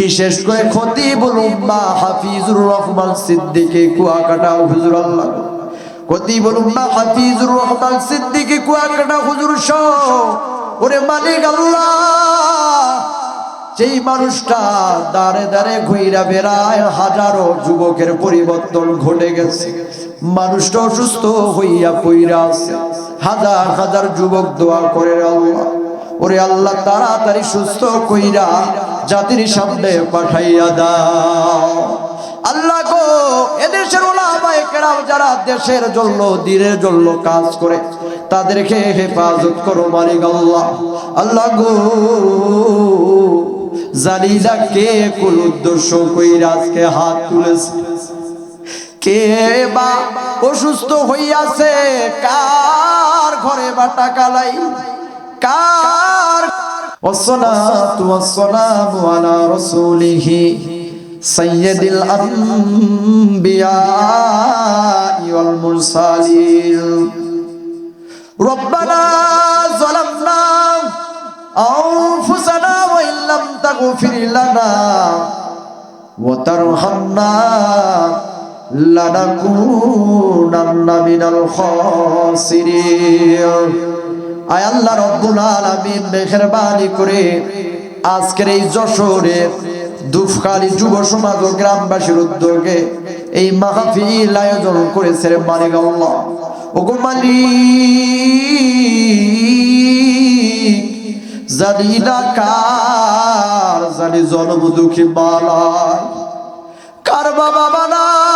বিশেষ করে খতিবুল উম্মাহ হাফিজুর রহমান সিদ্দিকী, কুয়াকাটা হুজুর আল্লাহ। খতিবুল উম্মাহ হাফিজুর রহমান সিদ্দিকী, কুয়াকাটা হুজুর সহ। ওরে মালিক আল্লাহ সেই মানুষটা দাঁড়ে দাঁড়ে ঘুইরা বেড়ায়, হাজারো যুবকের পরিবর্তন ঘটে গেছে। মানুষটা অসুস্থ হইয়া পইরা আছে। হাজার হাজার যুবক দোয়া করে আল্লাহ। ওরে আল্লাহ, তাড়াতাড়ি সুস্থ কইরা জাতির সামনে পাঠাইয়া দাও। আল্লাহ গো, এদেশের ওলামায়ে যারা দেশের জন্য, দিনের জন্য কাজ করে, তাদেরকে হেফাজত করো মালিক আল্লাহ আল্লাহ গো জানি না কে কোন উদ্দেশ্য কইরা আজকে হাত তুলেছে? কে বা অসুস্থ হইয়াছে? কার ঘরে বা টাকা লাই কার والصلاة والسلام على رسوله سيد الأنبياء والمرسلين ربنا ظلمنا أنفسنا وإن لم تغفر لنا وترحمنا لنكونن من الخاسرين আয় আল্লাহ রব্বুল আলামিন মেহেরবানি করে আজকের এই যশোরে দুফখালি যুব সমাজ ও গ্রামবাসীর উদ্যোগে এই মাহফিল আয়োজন করেছে মালিক আল্লাহ। ওগো মালিক, জানি না কার, জানি জন্ম দুঃখী বালায় কার বাবা বানাই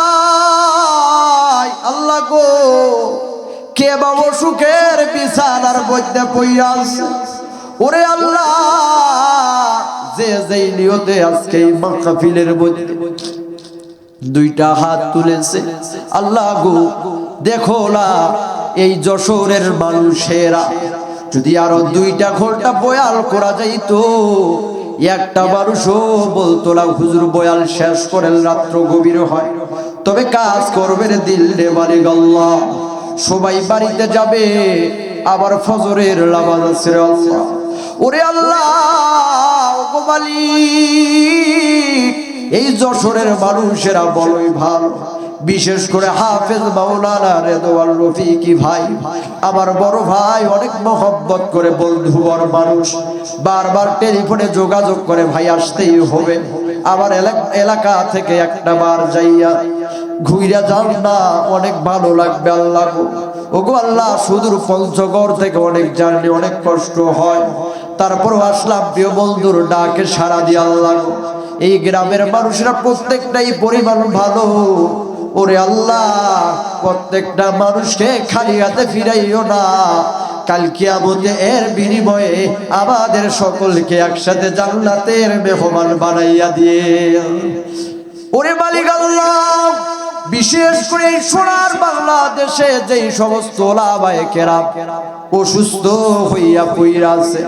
বিছানার মধ্যে পইয়া ওরে আল্লাহ, যে নিয়তে আজকে মাহফিলের দুইটা হাত তুলেছে, আল্লাহ গো, দেখো না, এই যশোরের মানুষেরা যদি আরও দুইটা ঘণ্টা বয়াল করা যাইতো, একটা মানুষও বলতো না, হুজুর, বয়াল শেষ করেন, রাত্র গভীর হয়। তবে কাজ করবেন দিল রে বাড়ি আল্লাহ। সবাই বাড়িতে যাবে আবার ফজরের আছে আল্লাহ। ওরে আল্লাহ মালিক, এই যশোরের মানুষেরা বড়ই ভালো। বিশেষ করে হাফেজ মাওলানা রেদওয়াল রফিকি ভাই, আমার বড় ভাই অনেক মহব্বত করে বন্ধুবর মানুষ। বারবার টেলিফোনে যোগাযোগ করে ভাই, আসতেই হবে। আমার এলাক- থেকে একটা বার যাইয়া ঘুইরা যান না, অনেক ভালো লাগবে আল্লাহ। ওগো আল্লাহ, সুদূর পঞ্চগড় থেকে অনেক জার্নি, অনেক কষ্ট হয়। তারপর আসলাম প্রিয় বন্ধুর ডাকে সারা দিয়ে আল্লাহ এই গ্রামের মানুষরা প্রত্যেকটাই পরিমাণ ভালো। ওরে আল্লাহ, প্রত্যেকটা মানুষকে খালি হাতে ফিরাইও না। কাল কিয়ামতে এর বিনিময়ে আমাদের সকলকে একসাথে জান্নাতের মেহমান বানাইয়া দিয়ে। ওরে মালিক আল্লাহ বিশেষ করে এই সোনার বাংলাদেশে যেই সমস্ত লাভায় কেরাম অসুস্থ হইয়া পইরা আছে